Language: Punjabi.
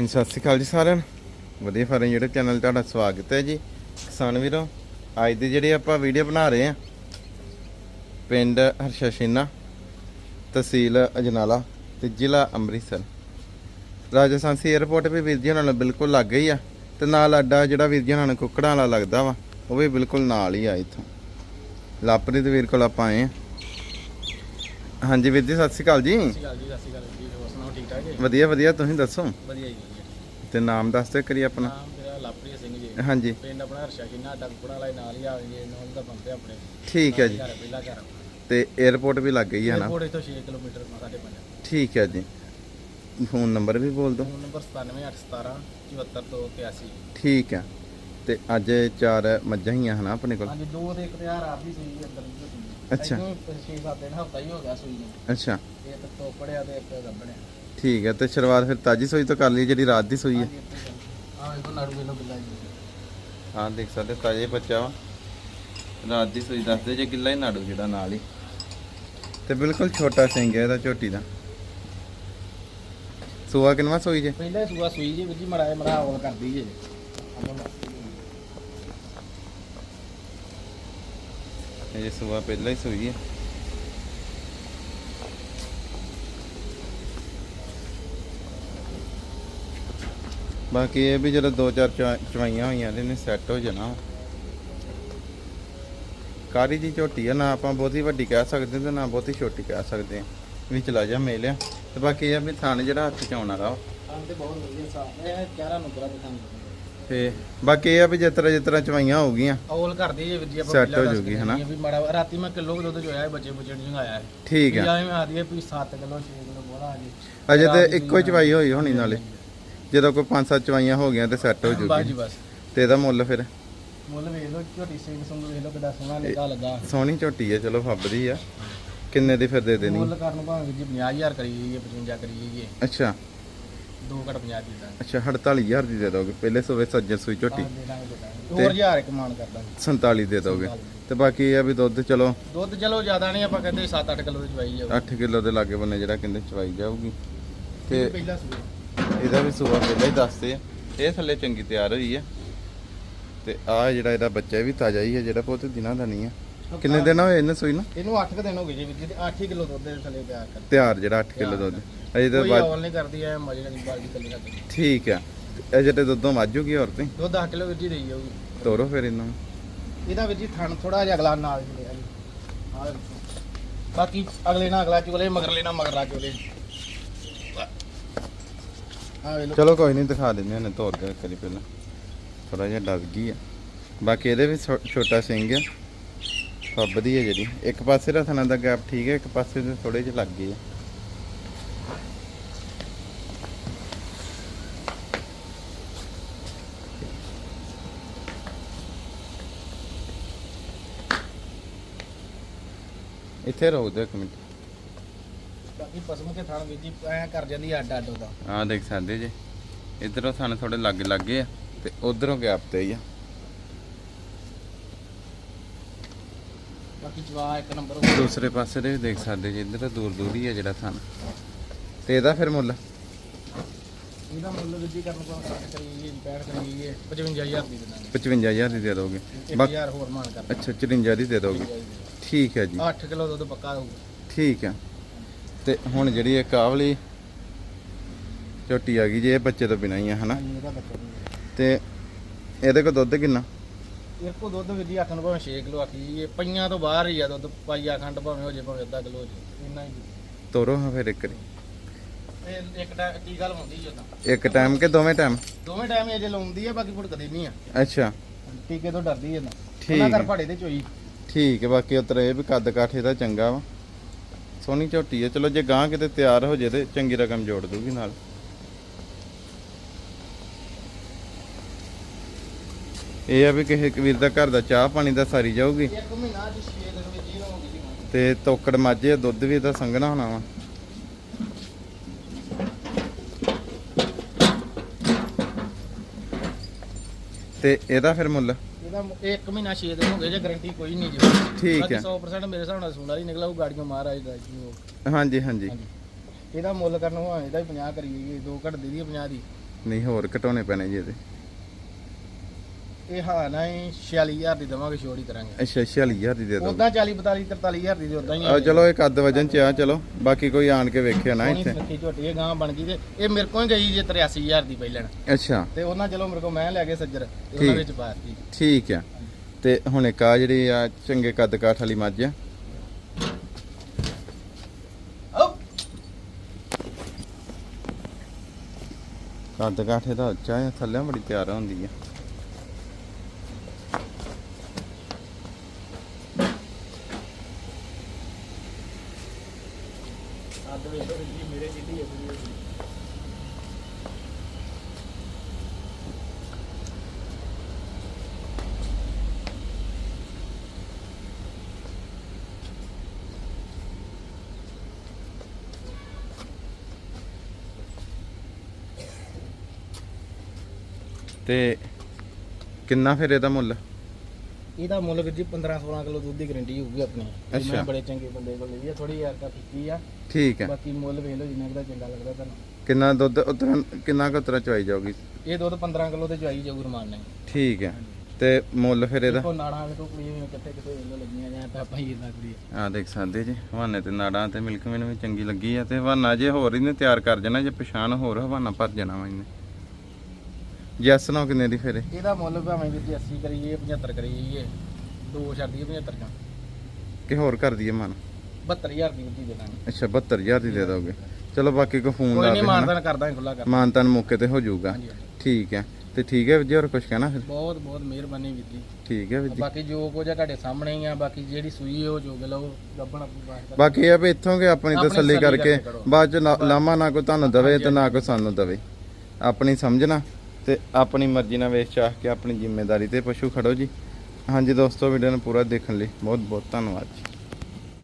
ਹਾਂਜੀ ਸਤਿ ਸ਼੍ਰੀ ਅਕਾਲ ਜੀ ਸਾਰਿਆਂ ਨੂੰ। ਵਧੀਆ ਫਾਰਮ YouTube ਚੈਨਲ ਤੁਹਾਡਾ ਸਵਾਗਤ ਹੈ ਜੀ। ਕਿਸਾਨ ਵੀਰੋ ਅੱਜ ਦੀ ਜਿਹੜੀ ਆਪਾਂ ਵੀਡੀਓ ਬਣਾ ਰਹੇ ਆ ਪਿੰਡ ਹਰਸ਼ਸ਼ੀਨਾ ਤਹਿਸੀਲ ਅਜਨਾਲਾ ਤੇ ਜ਼ਿਲ੍ਹਾ ਅੰਮ੍ਰਿਤਸਰ। ਰਾਜਸਥਾਨ ਸੀ 에ਅਰਪੋਰਟ ਵੀ ਵੀਰ ਜੀ ਉਹਨਾਂ ਨੂੰ ਬਿਲਕੁਲ ਲੱਗ ਗਈ ਆ ਤੇ ਨਾਲ ਅੱਡਾ ਜਿਹੜਾ ਵੀਰ ਜੀ ਉਹਨਾਂ ਨੂੰ ਕੁੱਕੜਾਂ ਵਾਲਾ ਲੱਗਦਾ ਵਾ ਉਹ ਵੀ ਬਿਲਕੁਲ ਨਾਲ ਹੀ ਆ ਇੱਥੋਂ। ਲਾਪਰੀ ਦੇ ਵੀਰ ਕੋਲ ਆਪਾਂ ਆਏ ਆ ਹਾਂਜੀ ਵੀਰ ਜੀ ਸਤਿ ਸ਼੍ਰੀ ਅਕਾਲ ਜੀ। ਸਤਿ ਸ਼੍ਰੀ ਅਕਾਲ ਜੀ ਸਤਿ ਸ਼੍ਰੀ ਅਕਾਲ ਜੀ ਹੋਰ ਸੁਣਾਓ ਠੀਕ ਠਾਕ ਜੀ? ਵਧੀਆ ਵਧੀਆ ਤੁਸੀਂ ਦੱਸੋ? ਵਧੀਆ ਜੀ। ਤੇ ਨਾਮ ਦੱਸ ਦਿਓ ਕਰੀ ਆਪਣਾ। ਨਾਮ ਮੇਰਾ ਲਵਪ੍ਰੀਤ ਸਿੰਘ ਜੀ। ਹਾਂਜੀ। ਪਿੰਡ ਆਪਣਾ ਹਰਸ਼ਾ ਕਿੰਨਾ ਡੱਗਪੁੜਾ ਵਾਲੇ ਨਾਲ ਹੀ ਆ ਜੀ ਨਾਲ ਦਾ ਬੰਦੇ ਆਪਣੇ। ਠੀਕ ਹੈ ਜੀ। ਘਰ ਪਹਿਲਾ ਘਰ ਤੇ 에ਅਰਪੋਰਟ ਵੀ ਲੱਗ ਗਈ ਹੈ ਨਾ? ਕੋੜੇ ਤੋਂ 6 ਕਿਲੋਮੀਟਰ ਸਾਡੇ ਪਿੰਡ ਠੀਕ ਹੈ ਜੀ। ਫੋਨ ਨੰਬਰ ਵੀ ਬੋਲ ਦਿਓ। ਫੋਨ ਨੰਬਰ 9781 74283 ਠੀਕ ਹੈ। ਤੇ ਅੱਜ ਚਾਰ ਮੱਝਾਂ ਹੀ ਆ ਹਨਾ ਆਪਣੇ ਕੋਲ? ਹਾਂਜੀ ਦੋ ਦੇ ਇੱਕ ਆਪ ਹੀ ਸੂਈ ਅੰਦਰ। ਅੱਛਾ। ਇੱਥੋਂ ਛੇ ਸੱਤ ਦਿਨ ਹਫਤਾ ਹੀ ਹੋ ਗਿਆ ਸੂਈ ਨੂੰ। ਅੱਛਾ। ਇੱਕ ਤੋਪੜਿਆ ਤੇ ਇੱਕ ਗੱਬਣਿਆ। ਠੀਕ ਹੈ ਤੇ ਸ਼ੁਰੂਆਤ ਫਿਰ ਤਾਜੀ ਸੋਈ ਤੋਂ ਕਰ ਲਈ ਜਿਹੜੀ ਰਾਤ ਦੀ ਸੋਈ ਹੈ? ਹਾਂ ਇਹੋ ਨਾੜੂ ਵੇਲੋ ਬਿੱਲਾ ਜੀ ਹਾਂ ਦੇਖ ਸਕਦੇ ਤਾਜੇ ਬੱਚਾ ਵਾ। ਰਾਤ ਦੀ ਸੋਈ ਦੱਸਦੇ ਜੇ ਕਿੱਲਾ ਹੀ ਨਾੜੂ ਜਿਹੜਾ ਨਾਲ ਹੀ। ਤੇ ਬਿਲਕੁਲ ਛੋਟਾ ਸਿੰਘ ਹੈ ਇਹਦਾ ਝੋਟੀ ਦਾ। ਸੂਆ ਕਿਨਵਾ ਸੋਈ ਜੇ? ਪਹਿਲਾਂ ਸੂਆ ਸੂਈ ਜੀ ਵੀਰ ਜੀ ਮੜਾ ਆਵਲ ਕਰਦੀ ਜੀ। ਇਹ ਸੂਆ ਪਹਿਲਾਂ ਹੀ ਸੋਈ ਹੈ। ਬਾਕੀ ਇਹ ਵੀ ਜਦੋਂ ਦੋ ਚਾਰ ਚਵਾ- ਚਵਾਈਆਂ ਹੋਈਆਂ ਇਹਨੇ ਸੈੱਟ ਹੋ ਜਾਣਾ। ਕਾਰੀ ਦੀ ਝੋਟੀ ਆ ਨਾ ਆਪਾਂ ਬਹੁਤੀ ਵੱਡੀ ਕਹਿ ਸਕਦੇ ਤੇ ਨਾ ਬਹੁਤੀ ਛੋਟੀ ਕਹਿ ਸਕਦੇ ਵੀ ਚਲਾ ਜਾ ਮੇਲਿਆ ਤੇ ਬਾਕੀ ਇਹ ਆ ਵੀ ਥਣ ਜਿਹੜਾ ਹੱਥ ਚ ਆਉਣ ਵਾਲਾ ਵਾ। ਕੰਮ ਤੇ ਬਹੁਤ ਵਧੀਆ ਸਾਫ਼ ਇਹ 11 ਨੰਬਰਾਂ ਦੇ ਕੰਮ ਤੇ ਬਾਕੀ ਇਹ ਆ ਵੀ ਜਿਸ ਤਰ੍ਹਾਂ ਜਿਸ ਤਰ੍ਹਾਂ ਚਵਾਈਆਂ ਹੋ ਗਈਆਂ ਔਲ ਕਰਦੀ ਜੇ ਜੀ ਆਪਾਂ ਪਹਿਲਾਂ ਹੋ ਜੂਗੀ, ਹਨਾ? ਹਾਂ ਵੀ ਮਾੜਾ ਰਾਤੀ ਮੈਂ ਕਿਲੋ ਦੁੱਧ ਚੋਇਆ ਬੱਚੇ ਬੁੱਚੇ ਨੂੰ ਜੰਗਾਇਆ ਹੈ ਠੀਕ ਆ। ਜਾਵੇਂ ਆ ਰਹੀ ਵੀ 7 ਕਿਲੋ 6 ਕਿਲੋ ਬੋਲਾ ਆ ਜੀ। ਅਜੇ ਤੇ ਇੱਕੋ ਹੀ ਚਵਾਈ ਹੋਈ ਹੋਣੀ ਨਾਲੇ। ਜਦੋਂ ਕੋਈ ਪੰਜ ਸੱਤ ਚਵਾਈਆਂ ਹੋ ਗਈਆਂ ਤੇ ਸੈੱਟ ਹੋ ਬਸ ਜੀ ਜੂਗੀ ਬਸ। ਤੇ ਇਹਦਾ ਮੁੱਲ ਫਿਰ? ਮੁੱਲ ਵੇਖ ਲਓ ਝੋਟੀ ਸਿੰਘ ਸੰਗ ਵੇਖ ਲਓ ਕਿੱਡਾ ਸੋਹਣਾ ਨਿਕਾ ਲੱਗਾ। ਸੋਹਣੀ ਝੋਟੀ ਹੈ ਚਲੋ ਫੱਬਦੀ ਆ। ਕਿੰਨੇ ਦੀ ਫਿਰ ਦੇ ਦੇਣੀ? ਮੁੱਲ ਕਰਨ ਭਾਵੇਂ ਜੀ 50000 ਕਰੀ ਜਾਈਏ 55 ਕਰੀ ਜਾਈਏ। ਅੱਛਾ। 2 ਘਟ 50 ਦੀ ਦਾਂਗੇ ਅੱਛਾ 48000 ਦੀ ਦੇ ਦੋਗੇ। ਪਹਿਲੇ ਸੂਬੇ ਸੱਜਣ ਸੂਈ ਝੋਟੀ। ਦੇ ਦਾਂਗੇ ਦੇ ਦਾਂਗੇ। ਹੋਰ ਹਜ਼ਾਰ ਇੱਕ ਮਾਨ ਕਰ ਦਾਂਗੇ। 47 ਦੇ ਦੋਗੇ। ਤੇ ਬਾਕੀ ਇਹ ਆ ਵੀ ਦੁੱਧ ਚਲੋ। ਦੁੱਧ ਚਲੋ ਜ਼ਿਆਦਾ ਨਹੀਂ ਆਪਾਂ ਕਹਿੰਦੇ 7-8 ਕਿਲੋ ਦੀ ਚਵਾਈ ਜਾਊ 8 ਕਿਲੋ ਦੇ ਲਾਗੇ ਬੰਨੇ ਜਿਹੜਾ ਕਹਿੰਦੇ ਚਵਾਈ ਜਾਊਗੀ। ਤੇ ਪਹਿਲਾ ਸੂਆ ਇਹਦਾ ਵੀ ਸੂਆ ਪਹਿਲਾਂ ਹੀ ਦੱਸਦੇ ਆ। ਇਹ ਥੱਲੇ ਚੰਗੀ ਤਿਆਰ ਹੋਈ ਆ। ਤੇ ਆ ਜਿਹੜਾ ਇਹਦਾ ਬੱਚਾ ਵੀ ਤਾਜ਼ਾ ਹੀ ਹੈ ਜਿਹੜਾ ਬਹੁਤ ਦਿਨਾਂ ਦਾ ਨਹੀਂ ਆ। ਕਿੰਨੇ ਦਿਨ ਹੋਏ ਇਹਨੇ ਸੂਈ ਨੂੰ? ਇਹਨੂੰ 8 ਦਿਨ ਹੋ ਗਏ ਜੀ ਵੀਰ ਜੀ ਤੇ 8 ਕਿਲੋ ਦੁੱਧ ਦੇ ਥੱਲੇ ਤਿਆਰ ਕਰ। ਤਿਆਰ ਜਿਹੜਾ 8 ਕਿਲੋ ਦੁੱਧ। ਅਜੇ ਤਾਂ ਕੋਈ ਵੱਧ- ਔਲ ਨਹੀਂ ਕਰਦੀ ਐ ਮਜੇ ਨਾਲ ਬਾਲਟੀ ਕੱਲੀ ਨਾਲ ਠੀਕ ਆ। ਅਜੇ ਤੇ ਦੁੱਧੋਂ ਵਾਜੂਗੀ ਔਰ ਤੇ। ਦੁੱਧ 10 ਕਿਲੋ ਵੀਰ ਜੀ ਦੇਈ ਜਾਊਗੀ। ਤੋਰੋ ਫਿਰ ਇਹਨੂੰ। ਇਹਦਾ ਵੀਰ ਜੀ ਥਣ ਥੋੜਾ ਜਿਹਾ ਅਗਲਾ ਨਾਲ ਜੀ। ਬਾਕੀ ਅਗਲੇ ਨਾਲ ਅਗਲਾ ਚੋਲੇ ਮਗਰਲੇ ਨਾਲ ਮਗਰਲਾ ਚੋਲੇ। ਆ ਵੇ ਲੋ ਚਲੋ ਕੋਈ ਨਹੀਂ ਦਿਖਾ ਦਿੰਦੇ ਹਾਂ ਤੋਰ ਕੇ ਕਰੀ ਪਹਿਲਾਂ। ਥੋੜਾ ਜਿਹਾ ਡਰ ਗਈ ਆ। ਬਾਕੀ ਇਹਦੇ ਵੀ ਛੋਟਾ ਸਿੰਘ ਆ। ਫੱਬਦੀ ਹੈ ਜਿਹੜੀ। ਇੱਕ ਪਾਸੇ ਦਾ ਥਣਾ ਦਾ ਗੈਪ ਠੀਕ ਹੈ ਇੱਕ ਪਾਸੇ ਦੇ ਥੋੜੇ ਜਿਹੇ ਲੱਗ ਗਏ ਆ। ਇੱਥੇ ਰੋਕ ਦਿਓ ਇੱਕ ਮਿੰਟ। ਬਾਕੀ ਪਸਮ ਕੇ ਥਣ ਜੀ ਐ ਕਰ ਜਾਂਦੀ ਅੱਡ ਅੱਡ ਉਹਦਾ। ਆਹ ਦੇਖ ਸਕਦੇ ਜੇ। ਇਧਰੋਂ ਸਾਨੂੰ ਥੋੜੇ ਲੱਗੇ ਲੱਗੇ ਆ ਤੇ ਉਧਰੋਂ ਗੈਪ ਤੇ ਹੀ ਆ। ਬਾਕੀ ਜਵਾ ਇੱਕ ਨੰਬਰ ਦੂਸਰੇ ਪਾਸੇ ਦੇ ਵੀ ਦੇਖ ਸਕਦੇ ਜੀ ਇਧਰ ਦੂਰ ਦੂਰ ਹੀ ਆ ਜਿਹੜਾ ਥਣ। ਤੇ ਇਹਦਾ ਫਿਰ ਮੁੱਲ? ਇਹਦਾ ਮੁੱਲ ਜੀ ਕਰਨ ਕੋਲ 60 ਕਰੀਏ 65 ਕਰੀਏ 55000 ਦੀ ਦੇ ਦਾਂਗੇ 55000 ਦੀ ਦੇ ਦੋਗੇ। ਬਾਕੀ 1000 ਹੋਰ ਮਾਨ ਕਰ ਅੱਛਾ 54 ਦੀ ਦੇ ਦੋਗੇ। ਠੀਕ ਹੈ ਜੀ। 8 ਕਿਲੋ ਦੁੱਧ ਪੱਕਾ ਹੋਊਗਾ। ਠੀਕ ਹੈ। ਤੇ ਹੁਣ ਜਿਹੜੀ ਇਹ ਕਾਵਲੀ ਝੋਟੀ ਆ ਗਈ ਜੀ ਇਹ ਬੱਚੇ ਤੋਂ ਬਿਨਾਂ ਹੀ ਆ ਹਨਾ? ਹਾਂਜੀ ਇਹਦਾ ਬੱਚਾ ਨਹੀਂ ਤੇ ਇਹਦੇ ਕੋਲ ਦੁੱਧ ਕਿੰਨਾ? ਇਹ ਕੋ ਦੁੱਧ ਵੀਰ ਜੀ ਆਖਣ ਨੂੰ ਭਾਵੇਂ 6 ਕਿਲੋ ਆਖੀ ਇਹ ਪਈਆਂ ਤੋਂ ਬਾਹਰ ਹੀ ਆ ਦੁੱਧ ਪਾਈਆ ਖੰਡ ਭਾਵੇਂ ਹੋ ਜੇ ਭਾਵੇਂ ਅੱਧਾ ਕਿਲੋ ਹੋ ਜੇ ਇੰਨਾ ਹੀ ਤੋਰੋ ਹਾਂ ਫਿਰ ਇੱਕ ਵਾਰੀ। ਇਹ ਇੱਕ ਟਾਈਮ ਕੀ ਗੱਲ ਹੁੰਦੀ ਜਦੋਂ ਇੱਕ ਟਾਈਮ ਕਿ ਦੋਵੇਂ ਟਾਈਮ? ਦੋਵੇਂ ਟਾਈਮ ਇਹ ਜੇ ਲਾਉਂਦੀ ਆ ਬਾਕੀ ਫੁੜਕਦੀ ਨਹੀਂ ਆ। ਅੱਛਾ। ਟੀਕੇ ਤੋਂ ਡਰਦੀ ਹੈ ਨਾ। ਠੀਕ ਉਹਨਾਂ ਕਰ ਹੈ। ਭਾੜੇ ਦੇ ਚੋਈ। ਠੀਕ ਹੈ ਬਾਕੀ ਉਤਰ ਇਹ ਵੀ ਕੱਦ ਕਾਠੇ ਦਾ ਚੰਗਾ ਵਾ। ਸੋਹਣੀ ਝੋਟੀ ਹੈ ਚਲੋ ਜੇ ਗਾਂ ਕਿਤੇ ਤਿਆਰ ਹੋ ਜੇ ਤੇ ਚੰਗੀ ਰਕਮ ਜੋੜ ਦੂਗੀ ਨਾਲ। ਇਹ ਆ ਵੀ ਕਿਸੇ ਵੀਰ ਦਾ ਘਰ ਦਾ ਚਾਹ ਪਾਣੀ ਦਾ ਸਾਰੀ ਜਾਊਗੀ। ਇੱਕ ਮਹੀਨਾ ਚ 6 ਦਿਨ ਵਿੱਚ ਹੀ ਰਹੂਗੀ ਜੀ। ਮੈਂ। ਤੇ ਤੋਕੜ ਮਾਝੇ ਦੁੱਧ ਵੀ ਇਹਦਾ ਸੰਘਣਾ ਹੋਣਾ ਵਾ। ਤੇ ਇਹਦਾ ਫਿਰ ਮੁੱਲ? ਇਹਦਾ ਇਹ ਇੱਕ ਮਹੀਨਾ 6 ਦਿਨ ਹੋ ਗਏ ਜੇ ਗਾਰੰਟੀ ਕੋਈ ਨਹੀਂ ਜੀ ਠੀਕ ਬਾਕੀ ਹੈ। 100% ਮੇਰੇ ਹਿਸਾਬ ਨਾਲ ਸੂਣਾ ਹੀ ਨਿਕਲਾ ਉਹ ਗਾੜੀਆਂ ਮਹਾਰਾਜ ਦਾ ਜੀ ਉਹ। ਹਾਂਜੀ ਹਾਂਜੀ। ਹਾਂਜੀ। ਇਹਦਾ ਮੁੱਲ ਕਰਨ ਹੋਇਆ ਇਹਦਾ ਵੀ 50 ਕਰੀ ਜਾਈਏ ਦੋ ਘੱਟ ਦੇ ਦੀ 50 ਦੀ। ਨਹੀਂ ਹੋਰ ਘਟਾਉਣੇ ਪੈਣੇ ਜੀ ਇਹਦੇ। ਇਹ ਹਾਂ ਨਾ ਹੀ 46000 ਦੀ ਦਵਾਂਗੇ ਛੋੜ ਹੀ ਕਰਾਂਗੇ। ਅੱਛਾ 46000 ਦੀ ਦੇ ਦੋ ਉਦਾਂ 40 42 43000 ਦੀ ਉਦਾਂ ਹੀ ਆ ਚਲੋ ਇਹ ਕੱਦ ਵਜਨ ਚ ਆ ਚਲੋ। ਬਾਕੀ ਕੋਈ ਆਣ ਕੇ ਵੇਖਿਆ ਨਾ ਇੱਥੇ। ਸੁੱਕੀ ਝੋਟੀ ਇਹ ਗਾਂ ਬਣ ਗਈ ਤੇ ਇਹ ਮੇਰੇ ਕੋਲ ਗਈ ਜੇ 83000 ਦੀ ਪਹਿਲਣ। ਅੱਛਾ। ਤੇ ਉਹਨਾਂ ਚਲੋ ਮੇਰੇ ਕੋਲ ਮੈਂ ਲੈ ਕੇ ਸੱਜਰ ਤੇ। ਉਹਨਾਂ ਵਿੱਚ ਪਾਤੀ ਠੀਕ ਆ। ਤੇ ਹੁਣ ਇੱਕ ਆ ਜਿਹੜੀ ਆ ਚੰਗੇ ਕੱਦ ਕਾਠ ਵਾਲੀ ਮੱਝ ਆ। ਕੱਦ ਕਾਠ ਇਹਦਾ ਉੱਚਾ ਆ ਥੱਲੇ ਬੜੀ ਤਿਆਰ ਹੁੰਦੀ ਆ ਅੱਧ ਵੇਖੋ ਜੀ ਮੇਰੇ ਜਿੱਡੀ ਹੈ ਪੂਰੀ। ਤੇ ਕਿੰਨਾ ਫਿਰ ਇਹਦਾ ਮੁੱਲ ਇਹਦਾ ਮੁੱਲ ਵੀਰ ਜੀ 15 16 ਕਿਲੋ ਦੁੱਧ ਦੀ ਗਾਰੰਟੀ ਹੋਊਗੀ ਆਪਣੀ। ਅੱਛਾ। ਮੈਂ ਬੜੇ ਚੰਗੇ ਬੰਦੇ ਕੋਲ ਲਈ ਆ ਥੋੜੀ ਯਾਰ ਕਾ ਫਿੱਕੀ ਆ। ਠੀਕ ਹੈ। ਬਾਕੀ ਮੁੱਲ ਵੇਖ ਲਓ ਜਿੰਨਾ ਕੁ ਦਾ ਚੰਗਾ ਲੱਗਦਾ ਤੁਹਾਨੂੰ। ਕਿੰਨਾ ਦੁੱਧ ਉਤਰਨ ਕਿੰਨਾ ਕੁ ਉਤਰਾ ਚਵਾਈ ਜਾਊਗੀ? ਇਹ ਦੁੱਧ 15 ਕਿਲੋ ਤੇ ਜਵਾਈ ਜਾਊ ਰਮਾਨ ਨੇ। ਠੀਕ ਹੈ। ਤੇ ਮੁੱਲ ਫਿਰ ਇਹਦਾ? ਦੇਖੋ ਨਾੜਾਂ ਵੇਖੋ ਕੁੜੀ ਵੀ ਕਿੱਥੇ ਕਿੱਥੇ ਵੇਲੋ ਲੱਗੀਆਂ ਜਾਂ ਪਾਪਾ ਹੀ ਇਦਾਂ ਕੁੜੀ ਆ। ਦੇਖ ਸਕਦੇ ਜੀ ਹਵਾਨੇ ਤੇ ਨਾੜਾਂ ਤੇ ਮਿਲਕ ਮੈਨੂੰ ਵੀ ਚੰਗੀ ਲੱਗੀ ਆ ਤੇ ਹਵਾਨਾ ਜੇ ਹੋਰ ਇਹਨੇ ਤਿਆਰ ਕਰ ਜਾਣਾ ਜੇ ਪਛਾਣ ਹੋਰ ਹਵਾਨਾ ਭਰ ਜਾਣਾ ਵਾ ਇਹਨੇ। ਜੈਸ ਨਾ ਕਿੰਨੇ ਦੀ ਫਿਰ? ਇਹ? ਇਹਦਾ ਮੁੱਲ ਭਾਵੇਂ ਜੀ 80 ਕਰੀਏ 75 ਕਰੀਏ ਦੋ ਛੱਡ ਦਈਏ 75 ਜਾਂ ਕਿ ਹੋਰ ਕਰ ਦਈਏ ਮਨ? 72000 ਦੀ ਜੀ ਦੇ ਦਾਂਗੇ। ਅੱਛਾ 72000 ਦੀ ਦੇ ਦੋਗੇ। ਚਲੋ ਬਾਕੀ ਕੋ ਫੋਨ ਕੋਈ ਲਾ ਨਹੀਂ ਦੇ ਮਾਨਦਾਨ ਕਰਦਾ ਖੁੱਲਾ ਕਰ। ਮਾਨਤਨ ਮੌਕੇ ਤੇ ਹੋ ਜਾਊਗਾ। ਹਾਂਜੀ। ਠੀਕ ਹੈ। ਤੇ ਠੀਕ ਹੈ ਵੀਰ ਜੀ ਹੋਰ ਕੁਝ ਕਹਿਣਾ ਫਿਰ? ਬਹੁਤ ਬਹੁਤ ਮਿਹਰਬਾਨੀ ਵੀਰ ਜੀ। ਠੀਕ ਹੈ ਵੀਰ ਜੀ। ਬਾਕੀ ਜੋ ਕੁਝ ਆ ਤੁਹਾਡੇ ਸਾਹਮਣੇ ਹੀ ਆ ਬਾਕੀ ਜਿਹੜੀ ਸੂਈ ਹੈ ਉਹ ਜੋਗ ਲਓ ਗੱਬਣ ਆਪਣੀ ਬਾਤ ਕਰ। ਬਾਕੀ ਇਹ ਆ ਵੀ ਇੱਥੋਂ ਕਿ ਆਪਣੀ ਆਪਣੀ ਤਸੱਲੀ ਤਸੱਲੀ ਕਰਕੇ ਕਰਕੇ ਕਰੋ। ਬਾਅਦ ਚ ਨਾ- ਲਾਮਾ ਨਾ ਕੋ ਤੁਹਾਨੂੰ ਦਵੇ ਤੇ ਨਾ ਕੋ ਸਾਨੂੰ ਦਵੇ। ਆਪਣੀ ਸਮਝਣਾ ਤੇ ਆਪਣੀ ਮਰਜ਼ੀ ਨਾਲ ਵੇਚ ਚਾਹ ਕੇ ਆਪਣੀ ਜ਼ਿੰਮੇਵਾਰੀ ਤੇ ਪਸ਼ੂ ਖੜੋ ਜੀ। ਹਾਂਜੀ ਦੋਸਤੋ ਵੀਡੀਓ ਨੂੰ ਪੂਰਾ ਦੇਖਣ ਲਈ ਬਹੁਤ ਬਹੁਤ ਧੰਨਵਾਦ ਜੀ।